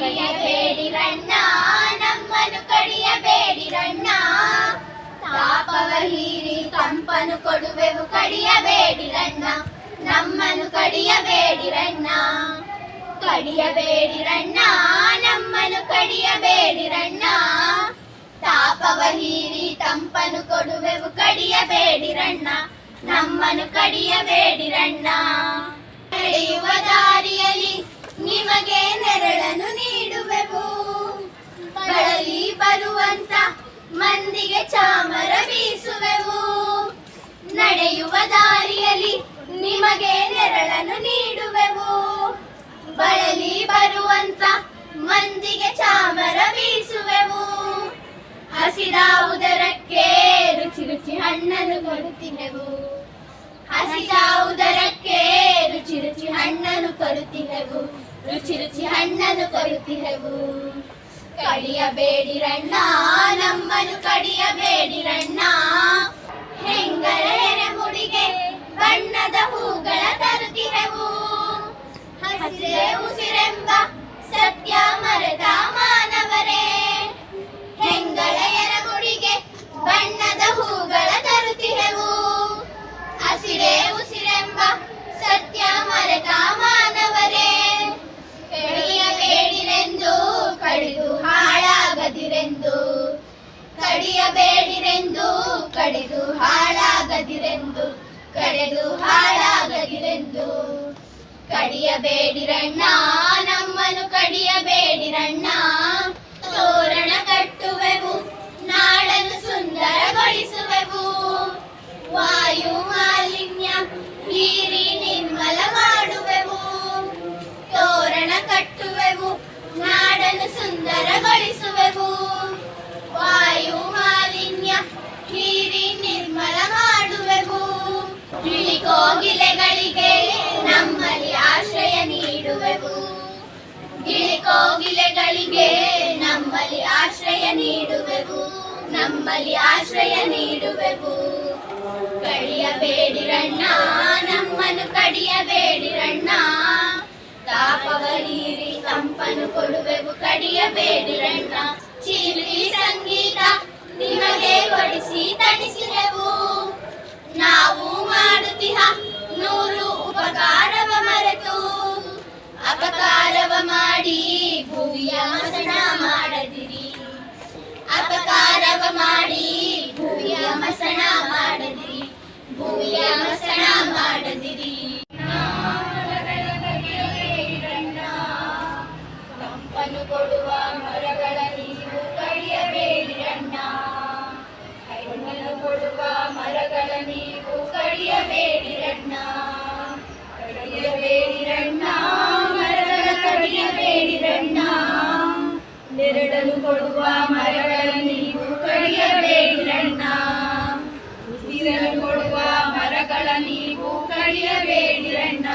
ಕಡಿಯಬೇಡಿರಣ್ಣ, ನಮ್ಮನ್ನು ಕಡಿಯಬೇಡಿರಣ್ಣ. ತಾಪವ ಹೀರಿ ತಂಪನು ಕೊಡುವೆವು ಕಡಿಯಬೇಡಿರಣ್ಣ ನಮ್ಮನು ಕಡಿಯಬೇಡಿರಣ್ಣ. ಕಡಿಯಬೇಡಿರಣ್ಣ ನಮ್ಮನು ಕಡಿಯಬೇಡಿರಣ್ಣ. ತಾಪವ ಹೀರಿ ತಂಪನು ಕೊಡುವೆವು ಕಡಿಯಬೇಡಿರಣ್ಣ ನಮ್ಮನು ಕಡಿಯಬೇಡಿರಣ್ಣ. ನಡೆಯುವ ದಾರಿಯಲ್ಲಿ ನಿಮಗೆ ನೆರಳನ್ನು ನೀಡುವೆವು. ಬಳಲಿ ಬರುವಂತ ಮಂದಿಗೆ ಚಾಮರ ಬೀಸುವೆವು. ನಡೆಯುವ ದಾರಿಯಲ್ಲಿ ನಿಮಗೆ ನೆರಳನ್ನು ನೀಡುವೆವು. ಬಳಲಿ ಬರುವಂತ ಮಂದಿಗೆ ಚಾಮರ ಬೀಸುವೆವು. ಹಸಿದ ಉದರಕ್ಕೆ ರುಚಿ ರುಚಿ ಹಣ್ಣನ್ನು ಕೊಡುತ್ತಿದ್ದೆವು ಹಸಿದ ಉದರಕ್ಕೆ ರುಚಿ ರುಚಿ ಹಣ್ಣನ್ನು ಕೊಡುತ್ತಿದ್ದೆವು ರುಚಿ ರುಚಿ ಹಣ್ಣನ್ನು ರಣ್ಣಾ ಕಡಿಯಬೇಡಿರಣ್ಣ ನಮ್ಮನ್ನು ಕಡಿಯಬೇಡಿರಣ್ಣ. ಹೆಂಗರ ಮುಡಿಗೆ ಬಣ್ಣದ ಹೂಗಳ ತರುತ್ತಿಹೆವು ಹಸಿರೆ ಉಸಿರೆಂಬ ಕಡಿಯಬೇಡಿರೆಂದು, ಕಡಿದು ಹಾಳಾಗದಿರೆಂದು, ಕಡೆದು ಹಾಳಾಗದಿರೆಂದು. ಕಡಿಯಬೇಡಿರಣ್ಣ, ನಮ್ಮನ್ನು ಕಡಿಯಬೇಡಿರಣ್ಣ. ತೋರಣ ಕಟ್ಟುವೆವು, ನಾಡನ್ನು ಸುಂದರಗೊಳಿಸುವೆವು. ವಾಯು ಮಾಲಿನ್ಯ ನೀರಿ ನಿರ್ಮಲ ಮಾಡುವೆವು. ತೋರಣ ಕಟ್ಟುವೆವು ಗಿಳಿಕೋಗಿಲೆಗಳಿಗೆ ನಮ್ಮಲ್ಲಿ ಆಶ್ರಯ ನೀಡುವೆವು. ಗಿಳಿಕೋಗಿಲೆಗಳಿಗೆ ನಮ್ಮಲ್ಲಿ ಆಶ್ರಯ ನೀಡುವೆವು. ನಮ್ಮಲ್ಲಿ ಆಶ್ರಯ ನೀಡುವೆವು. ಕಡಿಯಬೇಡಿರಣ್ಣ ನಮ್ಮನ್ನು ಕಡಿಯಬೇಡಿರಣ್ಣ ತಾಪವ ಹೀರಿ ತಂಪನು ಕೊಡುವೆವು. ಕಡಿಯಬೇಡಿರಣ್ಣ ಚೀಲಿ ಸಂಗೀತ ಉಪಕಾರವ ಮರೆತು, ಅಪಕಾರವ ಮಾಡಿ, ಭೂಮಿಯ ಮಸಣ ಮಾಡದಿರಿ. ಅಪಕಾರವ ಮಾಡಿ, ಭೂಮಿಯ ಮಸಣ ಮಾಡದಿರಿ. ಭೂಮಿಯ ಮಸಣ ಮಾಡದಿರಿ. ಕೊಡುವ ನೆರಳಲು ಕೊಡುವ ಮರಗಳ ನೀವು ಕಡಿಯಬೇಡಿರಣ್ಣ ಉಸಿರನ್ನು ಕೊಡುವ ಮರಗಳ ನೀವು ಕಡಿಯಬೇಡಿರಣ್ಣ